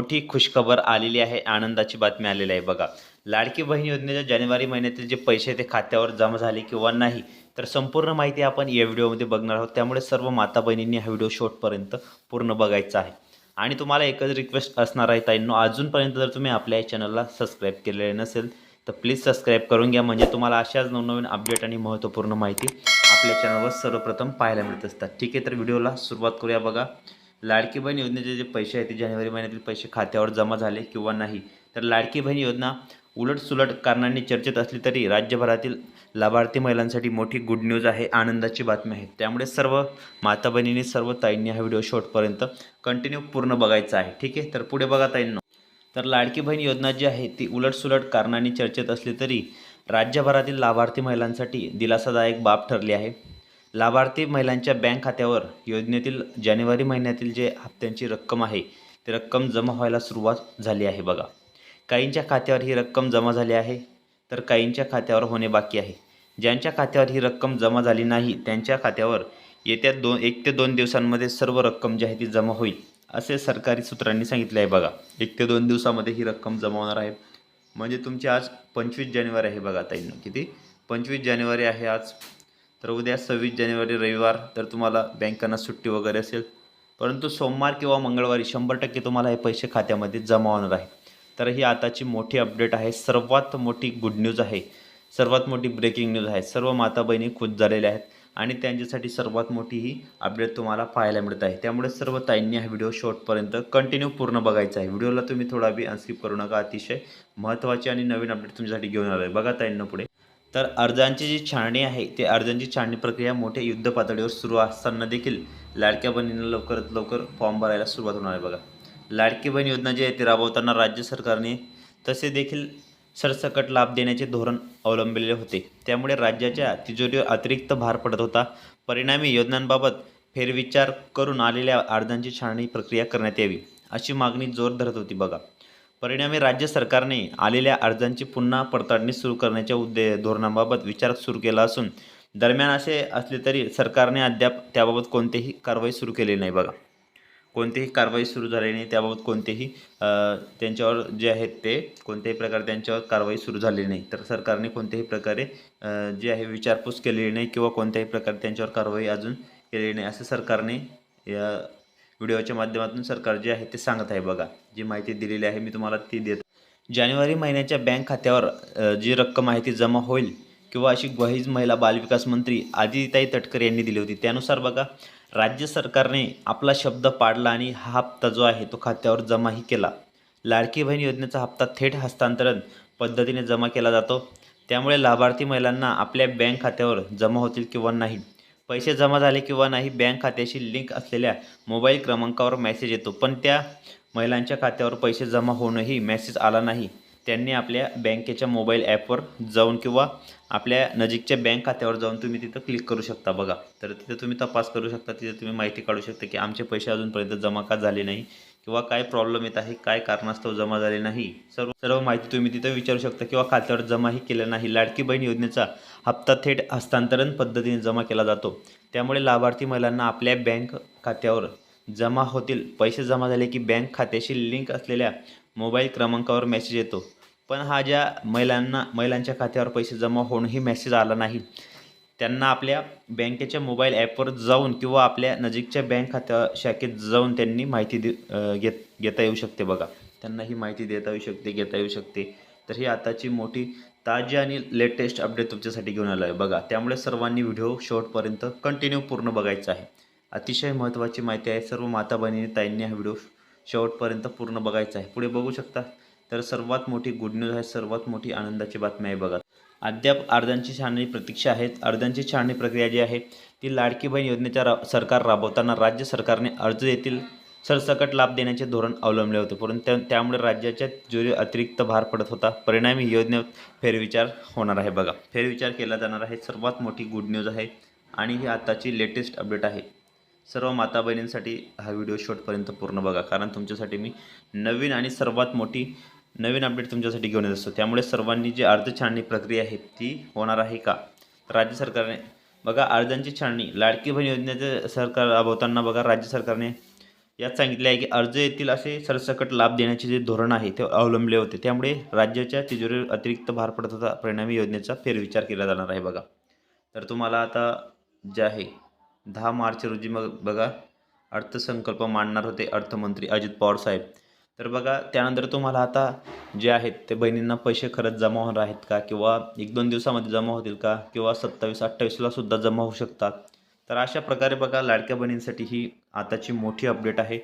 मोठी खुशखबर आलेली आहे आनंदाची बातमी आलेली आहे. बघा लाडकी बहीण योजनेच्या जानेवारी महिन्यातील जे पैसे ते खात्यावर जमा झाले किंवा नाही तर संपूर्ण माहिती आपण या व्हिडिओमध्ये बघणार आहोत. त्यामुळे सर्व माता बहिणींनी हा व्हिडिओ शॉर्टपर्यंत पूर्ण बघायचा आहे. आणि तुम्हाला एकच रिक्वेस्ट असणार आहे ताईंनो अजूनपर्यंत जर तुम्ही आपल्या या चॅनलला सबस्क्राईब केलेले नसेल तर प्लीज सबस्क्राईब करून घ्या. म्हणजे तुम्हाला अशाच नवनवीन अपडेट आणि महत्त्वपूर्ण माहिती आपल्या चॅनलवर सर्वप्रथम पाहायला मिळत असतात. ठीक आहे तर व्हिडिओला सुरुवात करूया बघा. लाडकी बहीण योजनेचे जे पैसे आहेत ते जानेवारी महिन्यातील पैसे खात्यावर जमा झाले किंवा नाही? तर लाडकी बहीण योजना उलटसुलट कारणांनी चर्चेत असली तरी राज्यभरातील लाभार्थी महिलांसाठी मोठी गुड न्यूज आहे आनंदाची बातमी आहे. त्यामुळे सर्व माता बहिणींनी सर्व ताईंनी हा व्हिडिओ शॉर्टपर्यंत कंटिन्यू पूर्ण बघायचा आहे. ठीक आहे? तर पुढे बघा ताईंनो. तर लाडकी बहीण योजना जी आहे ती उलटसुलट कारणांनी चर्चेत असली तरी राज्यभरातील लाभार्थी महिलांसाठी दिलासादायक बाब ठरली आहे. लाभार्थी महिलांच्या बँक खात्यावर योजनेतील जानेवारी महिन्यातील जे हप्त्यांची रक्कम आहे ती रक्कम जमा व्हायला सुरुवात झाली आहे बघा. काहींच्या खात्यावर ही रक्कम जमा झाली आहे तर काहींच्या खात्यावर होणे बाकी आहे. ज्यांच्या खात्यावर ही रक्कम जमा झाली नाही त्यांच्या खात्यावर येत्या दोन एक ते दोन दिवसांमध्ये सर्व रक्कम जी आहे ती जमा होईल असे सरकारी सूत्रांनी सांगितले आहे बघा. एक ते दोन दिवसामध्ये ही रक्कम जमा होणार आहे. म्हणजे तुमची आज पंचवीस जानेवारी आहे बघा ताईंना किती? पंचवीस जानेवारी आहे आज. तर उद्या सव्वीस जानेवारी रविवार तर तुम्हाला बँकांना सुट्टी वगैरे असेल. परंतु सोमवार किंवा मंगळवारी शंभर टक्के तुम्हाला हे पैसे खात्यामध्ये जमा होणार आहे. तर ही आताची मोठी अपडेट आहे. सर्वात मोठी गुड न्यूज आहे. सर्वात मोठी ब्रेकिंग न्यूज आहे. सर्व माता बहिणी खुश झालेल्या आहेत आणि त्यांच्यासाठी सर्वात मोठी ही अपडेट तुम्हाला पाहायला मिळत आहे. त्यामुळे सर्व ताईंनी हा व्हिडिओ शॉर्टपर्यंत कंटिन्यू पूर्ण बघायचा आहे. व्हिडिओला तुम्ही थोडा बी अनस्किप करू नका. अतिशय महत्त्वाची आणि नवीन अपडेट तुमच्यासाठी घेऊन आलो आहे बघा ताईंना पुढे. तर अर्जांची जी छाणणी आहे ते अर्जांची छाणणी प्रक्रिया मोठ्या युद्ध पातळीवर सुरू असताना देखील लाडक्या बहिणींना लवकरात लवकर फॉर्म भरायला सुरुवात होणार आहे बघा. लाडकी बहीण योजना जी आहे ती राबवताना राज्य सरकारने तसे देखील सरसकट लाभ देण्याचे धोरण अवलंबिले होते. त्यामुळे राज्याच्या तिजोरीवर अतिरिक्त भार पडत होता. परिणामी योजनांबाबत फेरविचार करून आलेल्या अर्जांची छाणणी प्रक्रिया करण्यात यावी अशी मागणी जोर धरत होती बघा. परिणामी राज्य सरकारने आलेल्या अर्जांची पुन्हा पडताळणी सुरू करण्याच्या उद्दे धोरणाबाबत विचार सुरू केला असून दरम्यान असे असले तरी सरकारने अद्याप त्याबाबत कोणतीही कारवाई सुरू केली नाही बघा. कोणतीही कारवाई सुरू झाली नाही त्याबाबत कोणतेही त्यांच्यावर जे आहेत ते कोणत्याही प्रकारे त्यांच्यावर कारवाई सुरू झालेली नाही. तर सरकारने कोणत्याही प्रकारे जे आहे विचारपूस केलेली नाही किंवा कोणत्याही प्रकारे त्यांच्यावर कारवाई अजून केलेली नाही असं सरकारने या व्हिडिओच्या माध्यमातून सरकार जे आहे ते सांगत आहे बघा. जी माहिती दिलेली आहे मी तुम्हाला ती देत. जानेवारी महिन्याच्या बँक खात्यावर जी रक्कम आहे ती जमा होईल किंवा अशी ग्वाहीज महिला बालविकास मंत्री आदिताई तटकर यांनी दिली होती. त्यानुसार बघा राज्य सरकारने आपला शब्द पाडला आणि हा हप्ता जो आहे तो खात्यावर जमाही केला. लाडकी बहीण योजनेचा हप्ता थेट हस्तांतरण पद्धतीने जमा केला जातो. त्यामुळे लाभार्थी महिलांना आपल्या बँक खात्यावर जमा होतील किंवा नाही. पैसे जमा झाले किंवा नाही बँक खात्याशी लिंक असलेल्या मोबाईल क्रमांकावर मेसेज येतो. पण त्या महिलांच्या खात्यावर पैसे जमा होऊनही मेसेज आला नाही. त्यांनी आपल्या बँकेच्या मोबाईल ॲपवर जाऊन किंवा आपल्या नजीकच्या बँक खात्यावर जाऊन तुम्ही तिथं क्लिक करू शकता बघा. तर तिथे तुम्ही तपास करू शकता तिथे तुम्ही माहिती काढू शकता की आमचे पैसे अजूनपर्यंत जमा का झाले नाही किंवा काय प्रॉब्लेम येत आहे काय कारणास्तव जमा झाले नाही. सर्व सर्व माहिती तुम्ही तिथं विचारू शकता किंवा खात्यावर जमाही केलं नाही. लाडकी बहीण योजनेचा हप्ता थेट हस्तांतरण पद्धतीने जमा केला जातो. त्यामुळे लाभार्थी महिलांना आपल्या बँक खात्यावर जमा होतील. पैसे जमा झाले की बँक खात्याशी लिंक असलेल्या मोबाईल क्रमांकावर मेसेज येतो. पण हा ज्या महिलांना महिलांच्या खात्यावर पैसे जमा होऊनही मेसेज आला नाही त्यांना आपल्या बँकेच्या मोबाईल ॲपवर जाऊन किंवा आपल्या नजीकच्या बँक खात्या शाखेत जाऊन त्यांनी माहिती दे घेत घेता येऊ शकते बघा. त्यांना ही माहिती देता येऊ शकते घेता येऊ शकते. तर ही आताची मोठी ताजी आणि लेटेस्ट अपडेट तुमच्यासाठी घेऊन आलो आहे बघा त्यामुळे सर्वांनी व्हिडिओ शेवटपर्यंत कंटिन्यू पूर्ण बघायचा आहे. अतिशय महत्त्वाची माहिती आहे सर्व माता बहिणी ताईंनी हा व्हिडिओ शेवटपर्यंत पूर्ण बघायचा आहे. पुढे बघू शकता. तर सर्वात मोठी गुड न्यूज आहे सर्वात मोठी आनंदाची बातमी आहे बघा. अद्याप अर्जांची छाननी प्रतीक्षा आहेत अर्जांची छाननी प्रक्रिया जी आहे ती लाडकी बहीण योजनेच्या रा सरकार राबवताना राज्य सरकारने अर्ज देतील. सरसकट लाभ देण्याचे धोरण अवलंबले होते. परंतु त्या त्यामुळे राज्याच्या जोरी अतिरिक्त भार पडत होता. परिणामी योजनेत फेरविचार होणार आहे बघा. फेरविचार केला जाणार आहे. सर्वात मोठी गुड न्यूज आहे. आणि ही आताची लेटेस्ट अपडेट आहे. सर्व माता बहिणींसाठी हा व्हिडिओ शॉर्टपर्यंत पूर्ण बघा. कारण तुमच्यासाठी मी नवीन आणि सर्वात मोठी नवीन अपडेट तुमच्यासाठी घेऊन येत असतो. त्यामुळे सर्वांनी जी अर्ज छाननी प्रक्रिया आहे ती होणार आहे का? राज्य सरकारने बघा अर्जांची छाननी. लाडकी बहीण योजनेचे सरकार राबवताना बघा राज्य सरकारने यात सांगितले आहे की अर्ज येतील असे सरसकट लाभ देण्याचे जे धोरण आहे ते अवलंबले होते. त्यामुळे राज्याच्या तिजोरीवर अतिरिक्त भार पडत होता. परिणामी योजनेचा फेरविचार केला जाणार आहे बघा. तर तुम्हाला आता जे आहे दहा मार्च रोजी मग बघा अर्थसंकल्प मांडणार होते अर्थमंत्री अजित पवार साहेब. तर बघा त्यानंतर तुम्हाला आता जे आहेत ते बहिणींना पैसे खरंच जमा होणार आहेत का? किंवा एक दोन दिवसामध्ये जमा होतील का? किंवा सत्तावीस अठ्ठावीसला सुद्धा जमा होऊ शकतात? तर अशा प्रकारे बघा लाडक्या बहिणींसाठी ही आताची मोठी अपडेट आहे.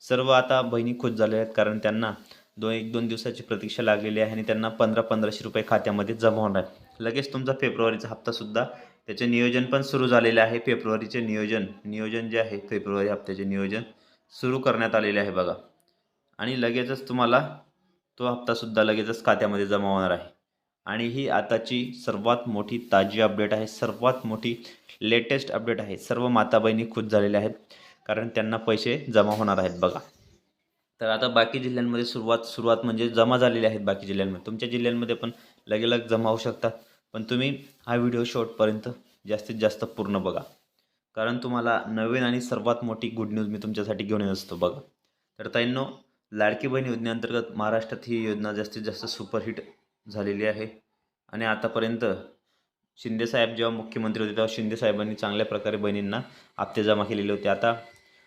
सर्व आता बहिणी खुश झालेल्या आहेत कारण त्यांना दोन एक दोन दिवसाची प्रतीक्षा लागलेली आहे आणि त्यांना पंधरा पंधराशे रुपये खात्यामध्ये जमा होणार लगेच तुमचा फेब्रुवारीचा हप्तासुद्धा त्याचे नियोजन पण सुरू झालेले आहे. फेब्रुवारीचे नियोजन नियोजन जे आहे फेब्रुवारी हप्त्याचे नियोजन सुरू करण्यात आलेले आहे बघा. आणि लगेचच तुम्हाला तो हप्तासुद्धा लगेचच खात्यामध्ये जमा होणार आहे. आणि ही आताची सर्वात मोठी ताजी अपडेट आहे. सर्वात मोठी लेटेस्ट अपडेट आहे. सर्व माता बहिणी खुश झालेल्या आहेत. कारण त्यांना पैसे जमा होणार आहेत बघा. तर आता बाकी जिल्ह्यांमध्ये सुरुवात सुरुवात म्हणजे जमा झालेले आहेत बाकी जिल्ह्यांमध्ये. तुमच्या जिल्ह्यांमध्ये पण लगेलग जमा होऊ शकतात. पण तुम्ही हा व्हिडिओ शॉर्टपर्यंत जास्तीत जास्त पूर्ण बघा. कारण तुम्हाला नवीन आणि सर्वात मोठी गुड न्यूज मी तुमच्यासाठी घेऊन येत असतो बघा. तर ताईंनो लाडकी बहीण योजनेअंतर्गत महाराष्ट्रात ही योजना जास्तीत जास्त सुपरहिट झालेली आहे. आणि आतापर्यंत शिंदेसाहेब जेव्हा मुख्यमंत्री होते तेव्हा शिंदेसाहेबांनी चांगल्या प्रकारे बहिणींना हप्ते जमा केलेले होते. आता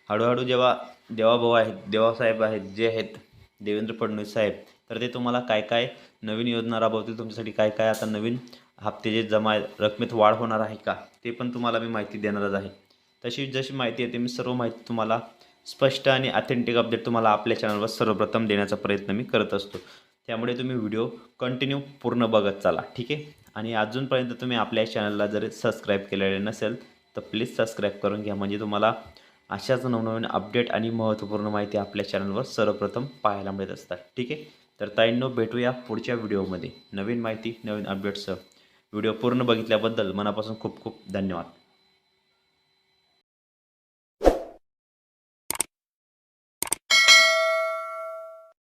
हळूहळू जेव्हा देवाभाऊ आहेत देवासाहेब आहेत जे आहेत देवेंद्र फडणवीस साहेब तर ते तुम्हाला काय काय नवीन योजना राबवतील? तुमच्यासाठी काय काय आता नवीन हप्ते जे जमा आहे, रकमेत वाढ होणार आहे का? ते पण तुम्हाला मी माहिती देणारच आहे. तशी जशी माहिती येते मी सर्व माहिती तुम्हाला स्पष्ट आणि ऑथेंटिक अपडेट तुम्हाला आपल्या चॅनलवर सर्वप्रथम देण्याचा प्रयत्न मी करत असतो. त्यामुळे तुम्ही व्हिडिओ कंटिन्यू पूर्ण बघत चाला ठीक आहे? आणि अजूनपर्यंत तुम्ही आपल्या चॅनलला जर सबस्क्राईब केलेले नसेल तर प्लीज सबस्क्राईब करून घ्या. म्हणजे तुम्हाला अशाच नवनवीन अपडेट आणि महत्त्वपूर्ण माहिती आपल्या चॅनलवर सर्वप्रथम पाहायला मिळत असतात. ठीक आहे? तर ताईंनो भेटूया पुढच्या व्हिडिओमध्ये. नवीन माहिती नवीन अपडेट्ससह व्हिडिओ पूर्ण बघितल्याबद्दल मनापासून खूप खूप धन्यवाद.